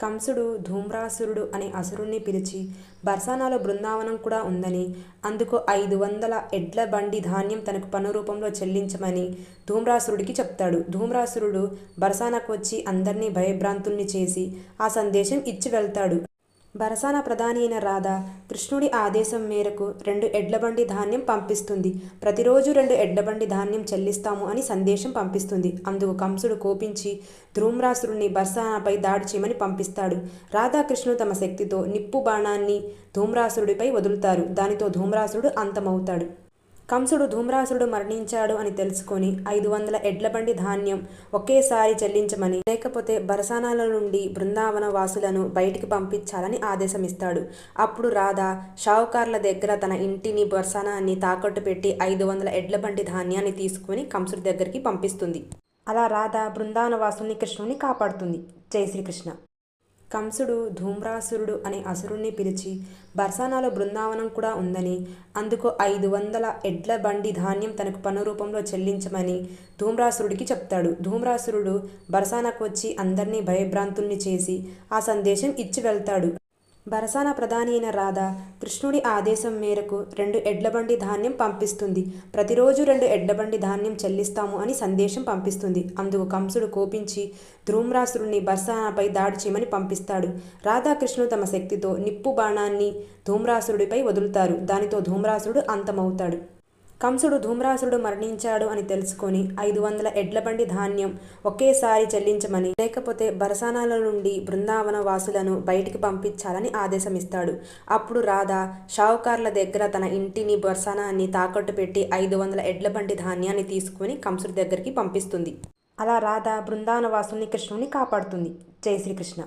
కంసుడు ధూమ్రాసురుడు అనే అసురుణ్ణి పిలిచి బర్సానాలో బృందావనం కూడా ఉందని అందుకు ఐదు వందల ఎడ్ల బండి ధాన్యం తనకు పన్ను రూపంలో చెల్లించమని ధూమ్రాసురుడికి చెప్తాడు. ధూమ్రాసురుడు బర్సానాకు వచ్చి అందరినీ భయభ్రాంతుల్ని చేసి ఆ సందేశం ఇచ్చి వెళ్తాడు. బరసాన ప్రధాని అయిన రాధ కృష్ణుడి ఆదేశం మేరకు రెండు ఎడ్లబండి ధాన్యం పంపిస్తుంది. ప్రతిరోజు రెండు ఎడ్లబండి ధాన్యం చెల్లిస్తాము అని సందేశం పంపిస్తుంది. అందుకు కంసుడు కోపించి ధూమ్రాసురుణ్ణి బర్సానాపై దాడి చేయమని పంపిస్తాడు. రాధాకృష్ణుడు తమ శక్తితో నిప్పు బాణాన్ని ధూమ్రాసురుడిపై వదులుతారు. దానితో ధూమ్రాసురుడు అంతమవుతాడు. కంసుడు ధూమ్రాసుడు మరణించాడు అని తెలుసుకొని ఐదు వందల ఎడ్లబండి ధాన్యం ఒకేసారి చెల్లించమని లేకపోతే బరసానాల నుండి బృందావన వాసులను బయటికి పంపించాలని ఆదేశమిస్తాడు. అప్పుడు రాధ షావుకార్ల దగ్గర తన ఇంటిని బరసానాన్ని తాకట్టు పెట్టి ఐదు వందల ఎడ్లబండి ధాన్యాన్ని తీసుకుని కంసుడి దగ్గరికి పంపిస్తుంది. అలా రాధ బృందావన వాసుల్ని కృష్ణుని కాపాడుతుంది. జై శ్రీకృష్ణ. కంసుడు ధూమ్రాసురుడు అనే అసురుణ్ణి పిలిచి బర్సానాలో బృందావనం కూడా ఉందని అందుకు ఐదు వందల ఎడ్ల బండి ధాన్యం తనకు పన్ను రూపంలో చెల్లించమని ధూమ్రాసురుడికి చెప్తాడు. ధూమ్రాసురుడు బర్సానాకు వచ్చి అందరినీ భయభ్రాంతుల్ని చేసి ఆ సందేశం ఇచ్చి వెళ్తాడు. బరసాన ప్రధాని అయిన రాధ కృష్ణుడి ఆదేశం మేరకు రెండు ఎడ్లబండి ధాన్యం పంపిస్తుంది. ప్రతిరోజు రెండు ఎడ్లబండి ధాన్యం చెల్లిస్తాము అని సందేశం పంపిస్తుంది. అందుకు కంసుడు కోపించి ధూమ్రాసురుణ్ణి బర్సానాపై దాడి చేయమని పంపిస్తాడు. రాధాకృష్ణుడు తమ శక్తితో నిప్పు బాణాన్ని ధూమ్రాసురుడిపై వదులుతారు. దానితో ధూమ్రాసురుడు అంతమవుతాడు. కంసుడు ధూమ్రాసుడు మరణించాడు అని తెలుసుకొని ఐదు వందల ఎడ్లబండి ధాన్యం ఒకేసారి చెల్లించమని లేకపోతే బరసానాల నుండి బృందావన వాసులను బయటికి పంపించాలని ఆదేశమిస్తాడు. అప్పుడు రాధ షావుకార్ల దగ్గర తన ఇంటిని బరసానాన్ని తాకట్టు పెట్టి ఐదు వందల ఎడ్లబండి ధాన్యాన్ని తీసుకుని కంసుడి దగ్గరికి పంపిస్తుంది. అలా రాధ బృందావన వాసుల్ని కృష్ణుని కాపాడుతుంది. జై శ్రీకృష్ణ.